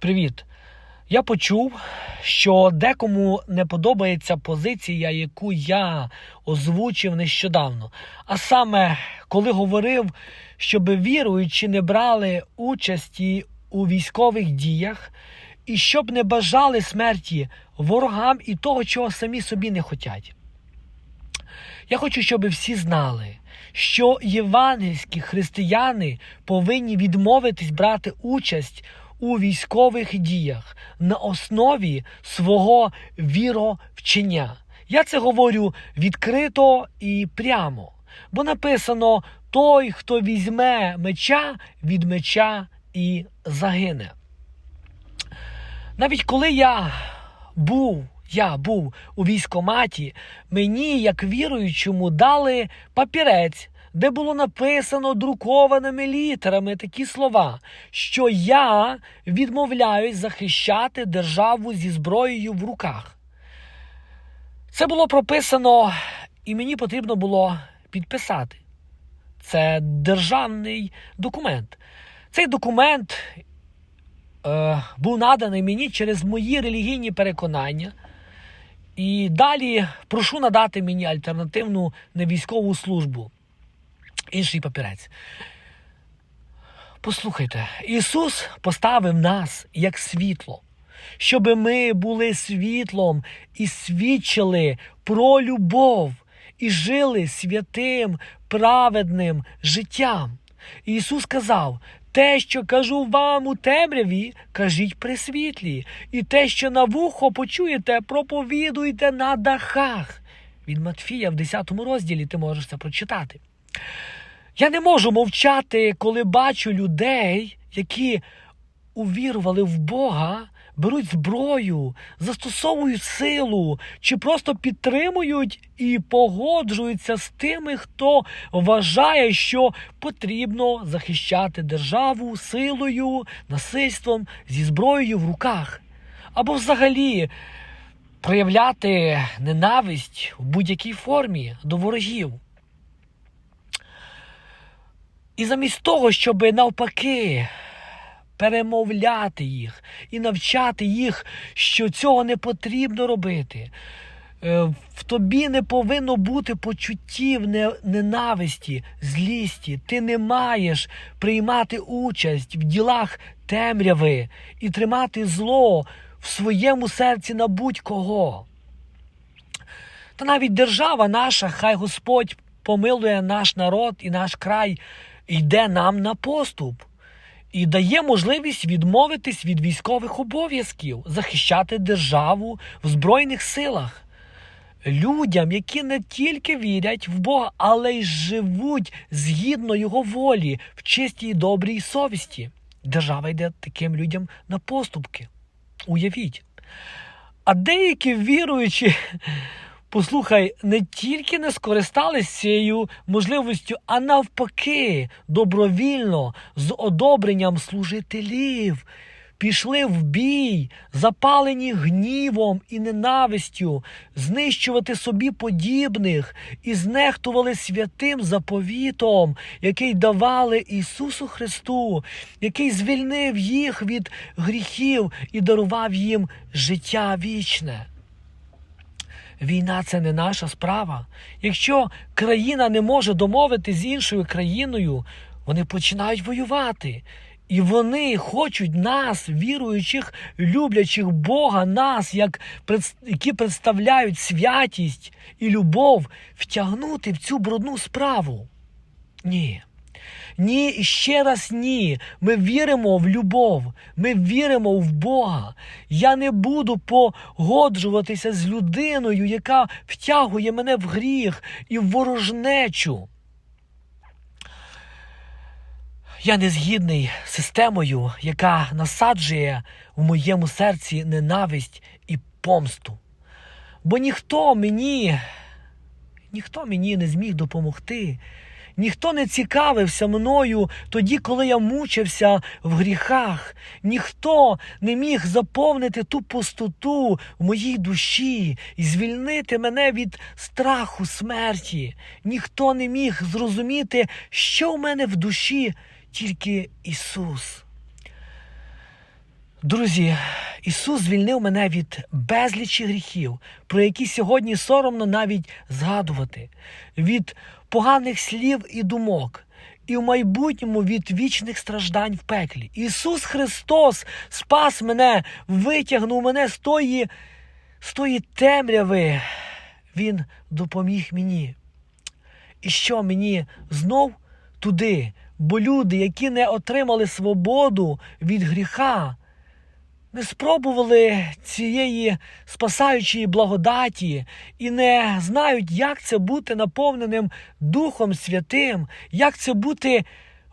Привіт! Я почув, що декому не подобається позиція, яку я озвучив нещодавно. А саме, коли говорив, щоб віруючі не брали участі у військових діях і щоб не бажали смерті ворогам і того, чого самі собі не хотять. Я хочу, щоб всі знали, що євангельські християни повинні відмовитись брати участь у військових діях на основі свого віровчення. Я це говорю відкрито і прямо, бо написано: той, хто візьме меча, від меча і загине. Навіть коли я був, я був у військоматі, мені, як віруючому, дали папірець, де було написано друкованими літерами такі слова, що я відмовляюсь захищати державу зі зброєю в руках. Це було прописано, і мені потрібно було підписати. Це державний документ. Цей документ е, був наданий мені через мої релігійні переконання. І далі прошу надати мені альтернативну невійськову службу. Інший папірець. Послухайте, Ісус поставив нас як світло, щоб ми були світлом і свідчили про любов і жили святим, праведним життям. Ісус сказав: те, що кажу вам у темряві, кажіть при світлі, і те, що на вухо почуєте, проповідуйте на дахах. Від Матфія в 10 розділі ти можеш це прочитати. Я не можу мовчати, коли бачу людей, які увірували в Бога, беруть зброю, застосовують силу чи просто підтримують і погоджуються з тими, хто вважає, що потрібно захищати державу силою, насильством зі зброєю в руках, або взагалі проявляти ненависть в будь-якій формі до ворогів. І замість того, щоб навпаки перемовляти їх і навчати їх, що цього не потрібно робити. е, В тобі не повинно бути почуттів ненависті, злісті. Ти не маєш приймати участь в ділах темряви і тримати зло в своєму серці на будь-кого. Та навіть держава наша, хай Господь помилує наш народ і наш край, йде нам на поступ і дає можливість відмовитись від військових обов'язків, захищати державу в Збройних силах. Людям, які не тільки вірять в Бога, але й живуть згідно Його волі, в чистій і добрій совісті. Держава йде таким людям на поступки. Уявіть. А деякі віруючі, послухай, не тільки не скористались цією можливістю, а навпаки, добровільно, з одобренням служителів, пішли в бій, запалені гнівом і ненавистю, знищувати собі подібних і знехтували святим заповітом, який давали Ісусу Христу, який звільнив їх від гріхів і дарував їм життя вічне. Війна це не наша справа. Якщо країна не може домовити з іншою країною, вони починають воювати. І вони хочуть нас, віруючих, люблячих Бога, нас, як, які представляють святість і любов, втягнути в цю брудну справу. Ні. Ні, ще раз ні. Ми віримо в любов, ми віримо в Бога. Я не буду погоджуватися з людиною, яка втягує мене в гріх і в ворожнечу. Я не згідний системою, яка насаджує в моєму серці ненависть і помсту. Бо ніхто мені, ніхто мені не зміг допомогти. Ніхто не цікавився мною тоді, коли я мучився в гріхах. Ніхто не міг заповнити ту пустоту в моїй душі і звільнити мене від страху смерті. Ніхто не міг зрозуміти, що в мене в душі, тільки Ісус. Друзі, Ісус звільнив мене від безлічі гріхів, про які сьогодні соромно навіть згадувати, від поганих слів і думок, і в майбутньому від вічних страждань в пеклі. Ісус Христос спас мене, витягнув мене з тої, з тої темряви. Він допоміг мені. І що мені знов туди? Бо люди, які не отримали свободу від гріха, не спробували цієї спасаючої благодаті і не знають, як це бути наповненим Духом Святим, як це бути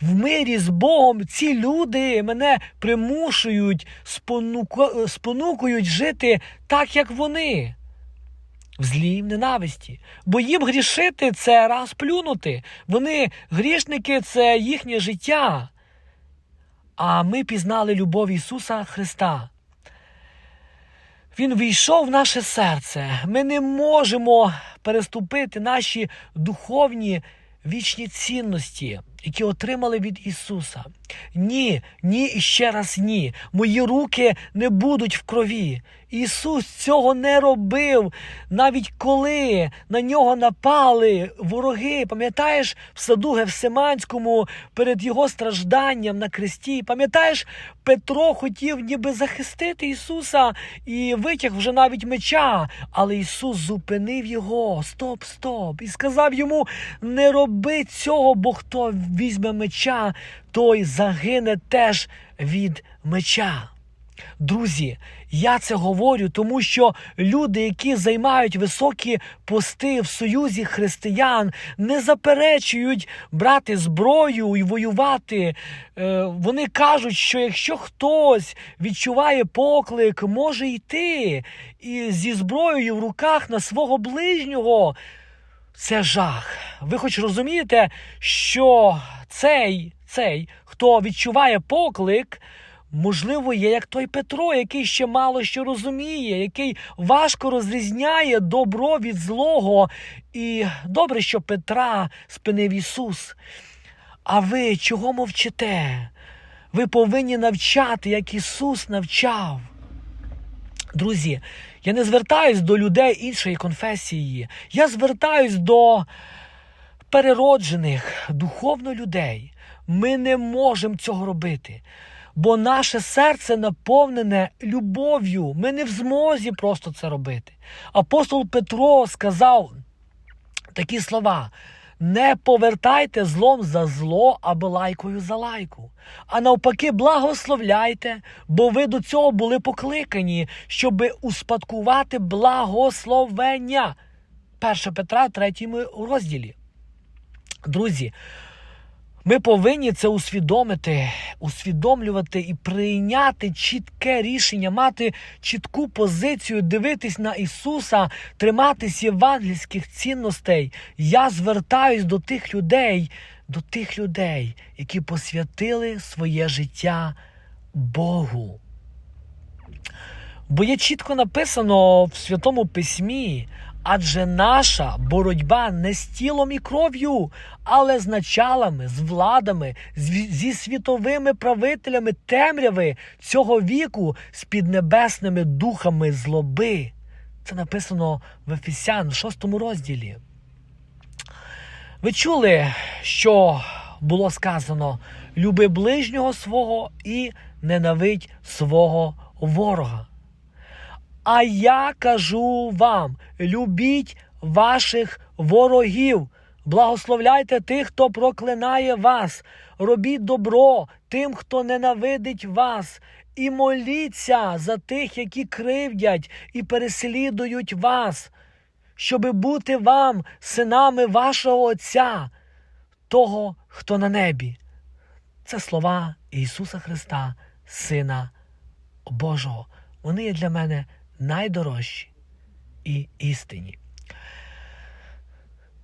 в мирі з Богом. Ці люди мене примушують, спонуку- спонукують жити так, як вони. В злій ненависті. Бо їм грішити це раз плюнути. Вони грішники це їхнє життя. А ми пізнали любов Ісуса Христа. Він війшов в наше серце. Ми не можемо переступити наші духовні вічні цінності, які отримали від Ісуса. Ні, ні і ще раз ні. Мої руки не будуть в крові. Ісус цього не робив, навіть коли на нього напали вороги. Пам'ятаєш в саду Гевсиманському перед його стражданням на кресті? Пам'ятаєш, Петро хотів ніби захистити Ісуса і витяг вже навіть меча, але Ісус зупинив його. Стоп, стоп! І сказав йому: не роби цього, бо хто візьме меча, той загине теж від меча. Друзі, я це говорю, тому що люди, які займають високі пости в союзі християн, не заперечують брати зброю і воювати. Е, Вони кажуть, що якщо хтось відчуває поклик, може йти і зі зброєю в руках на свого ближнього. Це жах. Ви хоч розумієте, що цей, цей, хто відчуває поклик, можливо, є як той Петро, який ще мало що розуміє, який важко розрізняє добро від злого. І добре, що Петра спинив Ісус. А ви чого мовчите? Ви повинні навчати, як Ісус навчав. Друзі, я не звертаюсь до людей іншої конфесії. Я звертаюсь до перероджених духовно людей. Ми не можемо цього робити. Бо наше серце наповнене любов'ю. Ми не в змозі просто це робити. Апостол Петро сказав такі слова: не повертайте злом за зло або лайкою за лайку. А навпаки, благословляйте, бо ви до цього були покликані, щоб успадкувати благословення. 1 Петра, 3 розділі. Друзі, ми повинні це усвідомити, усвідомлювати і прийняти чітке рішення, мати чітку позицію, дивитись на Ісуса, триматись євангельських цінностей. Я звертаюсь до тих людей, до тих людей, які посвятили своє життя Богу. Бо є чітко написано в Святому Письмі, адже наша боротьба не з тілом і кров'ю, але з началами, з владами, зі світовими правителями темряви цього віку, з піднебесними духами злоби. Це написано в Ефесян, 6 розділі. Ви чули, що було сказано: люби ближнього свого і ненавидь свого ворога. А я кажу вам: любіть ваших ворогів, благословляйте тих, хто проклинає вас, робіть добро тим, хто ненавидить вас, і моліться за тих, які кривдять і переслідують вас, щоби бути вам синами вашого Отця, того, хто на небі. Це слова Ісуса Христа, Сина Божого. Вони є для мене найдорожчі і істинні.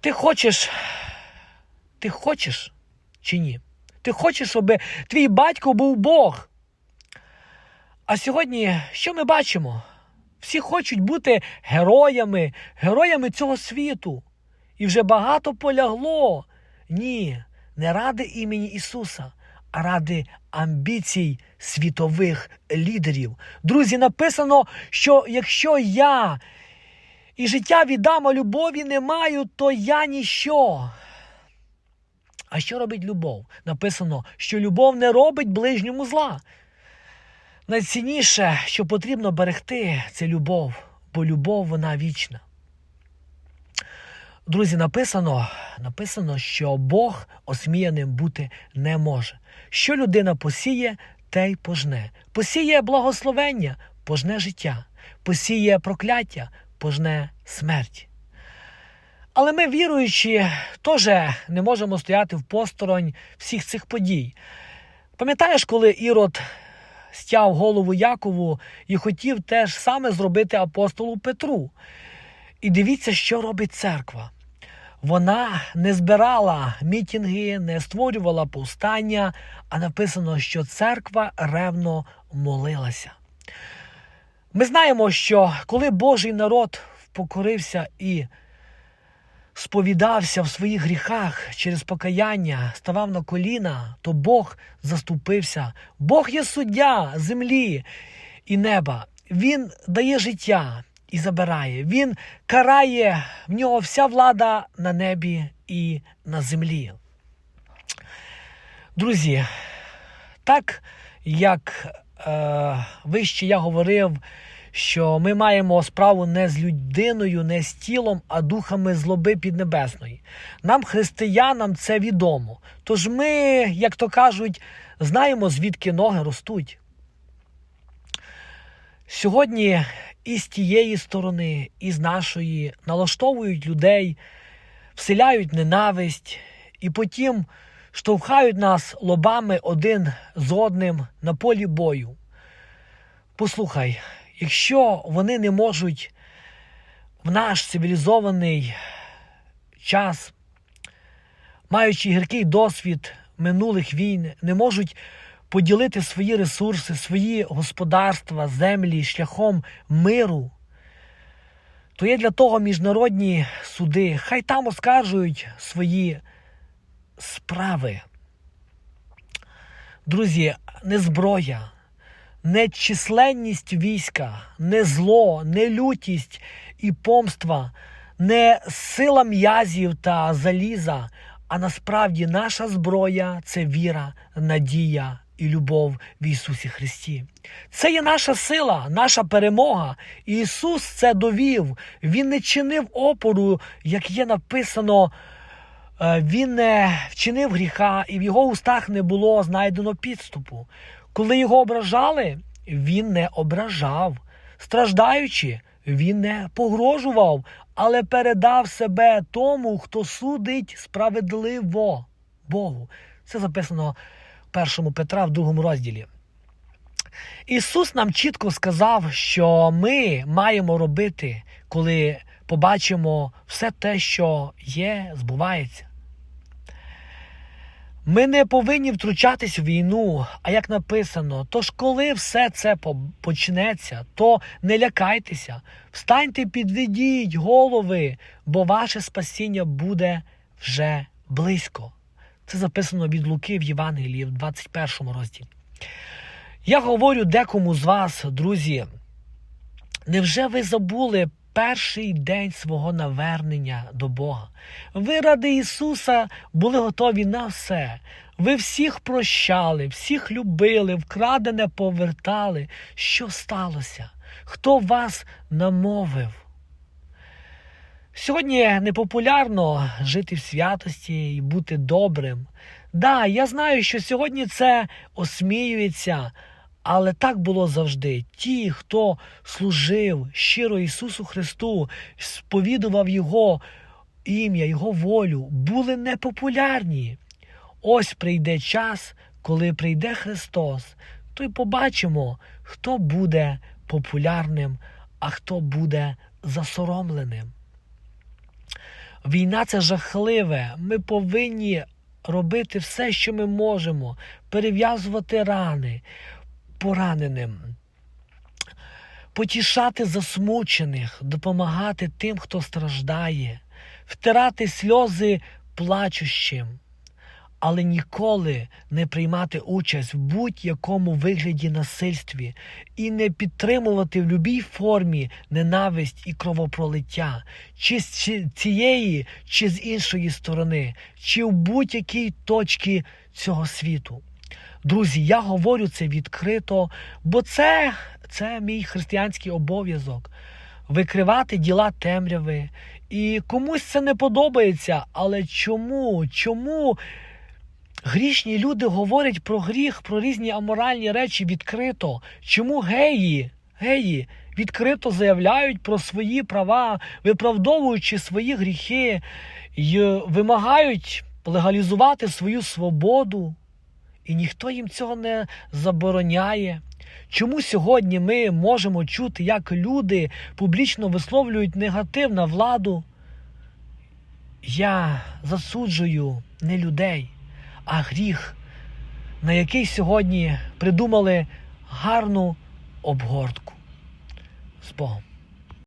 Ти хочеш, ти хочеш чи ні? Ти хочеш, щоб твій батько був Бог. А сьогодні що ми бачимо? Всі хочуть бути героями, героями цього світу. І вже багато полягло. Ні, не ради імені Ісуса, ради амбіцій світових лідерів. Друзі, написано, що якщо я і життя віддам, а любові не маю, то я ніщо. А що робить любов? Написано, що любов не робить ближньому зла. Найцінніше, що потрібно берегти, це любов, бо любов вона вічна. Друзі, написано, написано, що Бог осміяним бути не може. Що людина посіє, те й пожне. Посіє благословення, пожне життя, посіє прокляття, пожне смерть. Але ми, віруючі, теж не можемо стояти в посторонь всіх цих подій. Пам'ятаєш, коли Ірод стяв голову Якову і хотів теж саме зробити апостолу Петру? І дивіться, що робить церква. Вона не збирала мітінги, не створювала повстання, а написано, що церква ревно молилася. Ми знаємо, що коли Божий народ впокорився і сповідався в своїх гріхах через покаяння, ставав на коліна, то Бог заступився. Бог є суддя землі і неба. Він дає життя і забирає. Він карає в нього вся влада на небі і на землі. Друзі, так як е, вище я говорив, що ми маємо справу не з людиною, не з тілом, а духами злоби піднебесної. Нам, християнам, це відомо. Тож ми, як то кажуть, знаємо, звідки ноги ростуть. Сьогодні і з тієї сторони, і з нашої налаштовують людей, вселяють ненависть і потім штовхають нас лобами один з одним на полі бою. Послухай, якщо вони не можуть в наш цивілізований час, маючи гіркий досвід минулих війн, не можуть поділити свої ресурси, свої господарства, землі шляхом миру, то є для того міжнародні суди. Хай там оскаржують свої справи. Друзі, не зброя, не численність війська, не зло, не лютість і помства, не сила м'язів та заліза, а насправді наша зброя це віра, надія і любов в Ісусі Христі. Це є наша сила, наша перемога. Ісус це довів. Він не чинив опору, як є написано. Е, Він не вчинив гріха, і в його устах не було знайдено підступу. Коли його ображали, він не ображав. Страждаючи, він не погрожував, але передав себе тому, хто судить справедливо Богу. Це записано 1 Петра в другому розділі. Ісус нам чітко сказав, що ми маємо робити, коли побачимо все те, що є, збувається. Ми не повинні втручатись в війну, а як написано, тож коли все це почнеться, то не лякайтеся, встаньте, підведіть голови, бо ваше спасіння буде вже близько. Це записано від Луки в Євангелії в 21 розділі. Я говорю декому з вас, друзі, невже ви забули перший день свого навернення до Бога? Ви ради Ісуса були готові на все. Ви всіх прощали, всіх любили, вкрадене повертали. Що сталося? Хто вас намовив? Сьогодні непопулярно жити в святості і бути добрим. Да, я знаю, що сьогодні це осміюється, але так було завжди. Ті, хто служив щиро Ісусу Христу, сповідував Його ім'я, Його волю, були непопулярні. Ось прийде час, коли прийде Христос, то й побачимо, хто буде популярним, а хто буде засоромленим. Війна це жахливе. Ми повинні робити все, що ми можемо, перев'язувати рани пораненим, потішати засмучених, допомагати тим, хто страждає, втирати сльози плачущим. Але ніколи не приймати участь в будь-якому вигляді насильстві і не підтримувати в будь-якій формі ненависть і кровопролиття, чи з цієї, чи з іншої сторони, чи в будь-якій точці цього світу. Друзі, я говорю це відкрито, бо це, це мій християнський обов'язок викривати діла темряви. І комусь це не подобається, але чому? Чому грішні люди говорять про гріх, про різні аморальні речі відкрито? Чому геї, геї відкрито заявляють про свої права, виправдовуючи свої гріхи, й вимагають легалізувати свою свободу? І ніхто їм цього не забороняє. Чому сьогодні ми можемо чути, як люди публічно висловлюють негатив на владу? Я засуджую не людей, а гріх, на який сьогодні придумали гарну обгортку. З Богом.